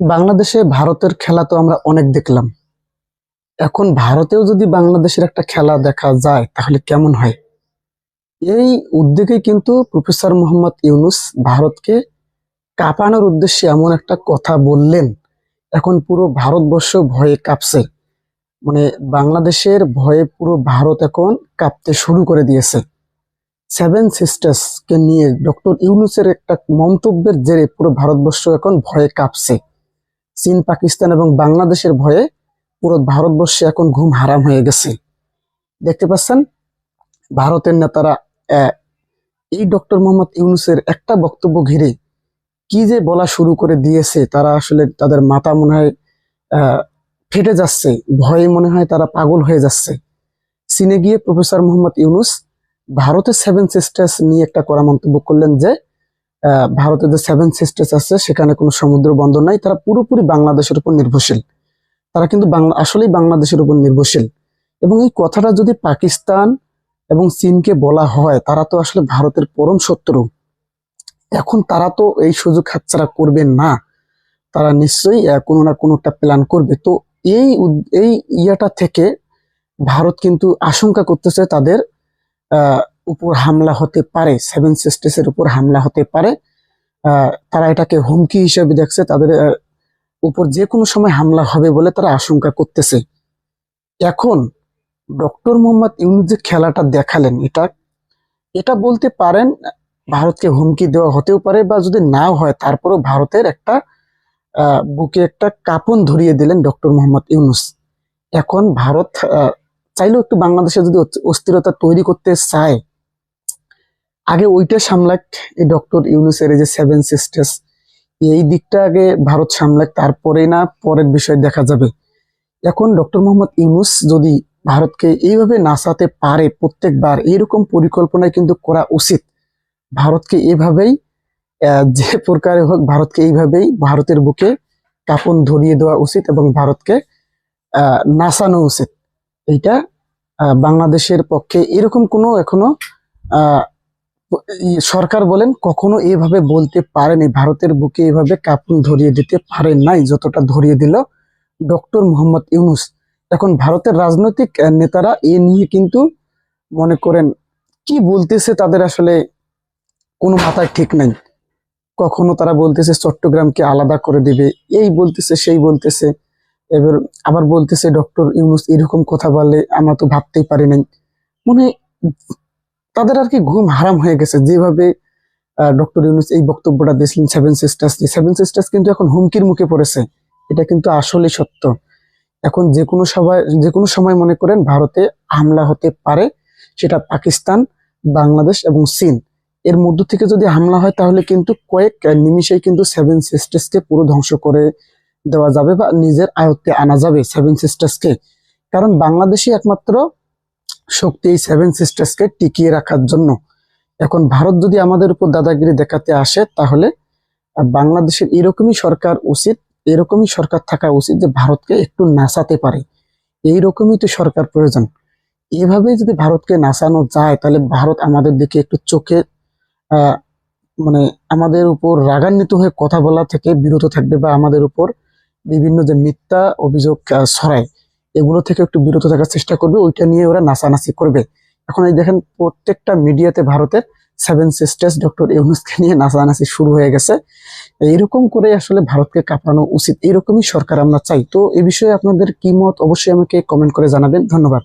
বাংলাদেশে ভারতের খেলা তো আমরা অনেক দেখলাম। এখন ভারতেও যদি বাংলাদেশের একটা খেলা দেখা যায়, তাহলে কেমন হয়? এই উদ্যোগে কিন্তু প্রফেসর মোহাম্মদ ইউনুস ভারতকে কাঁপানোর উদ্দেশ্যে এমন একটা কথা বললেন। এখন পুরো ভারতবর্ষ ভয়ে কাঁপছে। মানে বাংলাদেশের ভয়ে পুরো ভারত এখন কাঁপতে শুরু করে দিয়েছে। সেভেন সিস্টার্স কে নিয়ে ডক্টর ইউনুসের একটা মন্তব্যের জেরে পুরো ভারতবর্ষ এখন ভয়ে কাঁপছে। চীন, পাকিস্তান এবং বাংলাদেশের ভয়ে পুরো ভারতবর্ষে এখন ঘুম হারাম হয়ে গেছে। দেখতে পাচ্ছেন? ভারতের নেতারা এই ডক্টর মোহাম্মদ ইউনুসের একটা বক্তব্য ঘিরে কি যে বলা শুরু করে দিয়েছে, তারা আসলে তাদের মাথা মনে হয় ফেটে যাচ্ছে, ভয়ে মনে হয় তারা পাগল হয়ে যাচ্ছে। চীনে গিয়ে প্রফেসর মোহাম্মদ ইউনুস ভারতের সেভেন সিস্টার্স নিয়ে একটা করা মন্তব্য করলেন যে ভারতের যে সেভেন সিস্টার্স আছে, সেখানে কোনো সমুদ্র বন্দর নাই। তারা পুরোপুরি বাংলাদেশের উপর নির্ভরশীল। তারা কিন্তু বাংলা, আসলেই বাংলাদেশের উপর নির্ভরশীল। এবং এই কথাটা যদি পাকিস্তান এবং চীনকে বলা হয়, তারা তো আসলে ভারতের পরম শত্রু। এখন তারা তো এই সুযোগ হাতছাড়া করবে না। তারা নিশ্চয়ই কোনো না কোনো একটা প্ল্যান করবে। তো এই এই ইয়েটা থেকে ভারত কিন্তু আশঙ্কা করতেছে তাদের উপর হামলা হতে পারে সেভেন সিস্টার্সের উপর হামলা হতে পারে। তারা এটাকে হুমকি হিসেবে দেখছে, তাদের উপর যে কোনো সময় হামলা হবে বলে তারা আশঙ্কা করতেছে। এখন ডক্টর মোহাম্মদ ইউনুস যে খেলাটা দেখালেন, এটা এটা বলতে পারেন, ভারতকে হুমকি দেওয়া হতেও পারে বা যদি নাও হয়, তারপরেও ভারতের একটা বুকে একটা কাপন ধরিয়ে দিলেন ডক্টর মোহাম্মদ ইউনুস। এখন ভারত চাইলেও একটু বাংলাদেশে যদি অস্থিরতা তৈরি করতে চায় আগে ওইটা সামলাক এই ডক্টর ইউনুসের যে সেভেন সিস্টার্স এই দিকটা আগে ভারত সামলাক তারপরে না পরের বিষয় দেখা যাবে। এখন ডক্টর মোহাম্মদ ইউনুস যদি ভারতকে এইভাবে নাচাতে পারে প্রত্যেকবার এইরকম পরিকল্পনায় কিন্তু করা উচিত। ভারতকে এভাবেই যে প্রকারে হোক ভারতকে এইভাবেই ভারতের বুকে কাপন ধরিয়ে দেওয়া উচিত এবং ভারতকে আহ, নাচানো উচিত। এইটা বাংলাদেশের পক্ষে এরকম কোনো এখনও সরকার বলেন কখনো এভাবে বলতে পারেনি। ভারতের বুকে এভাবে কাপন ধরিয়ে দিতে পারে নাই, যতটা ধরিয়ে দিল ডক্টর মোহাম্মদ ইউনুস। এখন ভারতের রাজনৈতিক নেতারা এ নিয়ে কিন্তু মনে করেন কি বলতেছে তাদের আসলে কোনো মাথায় ঠিক নাই। কখনো তারা বলতেছে চট্টগ্রামকে আলাদা করে দিবে, এই বলতেছে, সেই বলতেছে। এবার আবার বলতেছে, ডক্টর ইউনুস এরকম কথা বললে আমরা তো ভাবতেই পারি নাই। মনে তাদের আর কি ঘুম হারাম হয়ে গেছে। যেভাবে ডক্টর ইউনুস এই বক্তব্যটা দিয়েছিলেন সেভেন সিস্টার্স সেভেন সিস্টার্স কিন্তু এখন হুমকির মুখে পড়েছে। এটা কিন্তু আসলে সত্য। এখন যে কোনো সময় যে কোনো সময় মনে করেন ভারতে হামলা হতে পারে, সেটা পাকিস্তান, বাংলাদেশ এবং চীন। এর মধ্য থেকে যদি হামলা হয়, তাহলে কিন্তু কয়েক নিমিষেই কিন্তু সেভেন সিস্টার্সকে পুরো ধ্বংস করে দেওয়া যাবে বা নিজের আয়ত্তে আনা যাবে সেভেন সিস্টার্সকে কারণ বাংলাদেশই একমাত্র শক্তি এই সেভেন সিস্টার্সকে টিকিয়ে রাখার জন্য। এখন ভারত যদি আমাদের উপর দাদাগিরি দেখাতে আসে, তাহলে বাংলাদেশের এরকমই সরকার উচিত, এরকমই সরকার থাকা উচিত যে ভারতকে একটু নাচাতে পারে। এইরকমই তো সরকার প্রয়োজন। এভাবে যদি ভারতকে নাচানো যায়, তাহলে ভারত আমাদের দিকে একটু চোখে মানে আমাদের উপর রাগান্বিত হয়ে কথা বলা থেকে বিরত থাকবে বা আমাদের উপর বিভিন্ন যে মিথ্যা অভিযোগ ছড়ায়, এগুলো থেকে একটু বিরত থাকার চেষ্টা করবে। ওইটা নিয়ে ওরা নাচানাচি করবে। এখন এই দেখেন, প্রত্যেকটা মিডিয়াতে ভারতের সেভেন সিস্টার্স ডক্টর ইউনুসকে নিয়ে নাচানাচি শুরু হয়ে গেছে। এইরকম করে আসলে ভারতকে কাঁপানো উচিত। এরকমই সরকার আমরা চাই। তো এ বিষয়ে আপনাদের কি মত, অবশ্যই আমাকে কমেন্ট করে জানাবেন। ধন্যবাদ।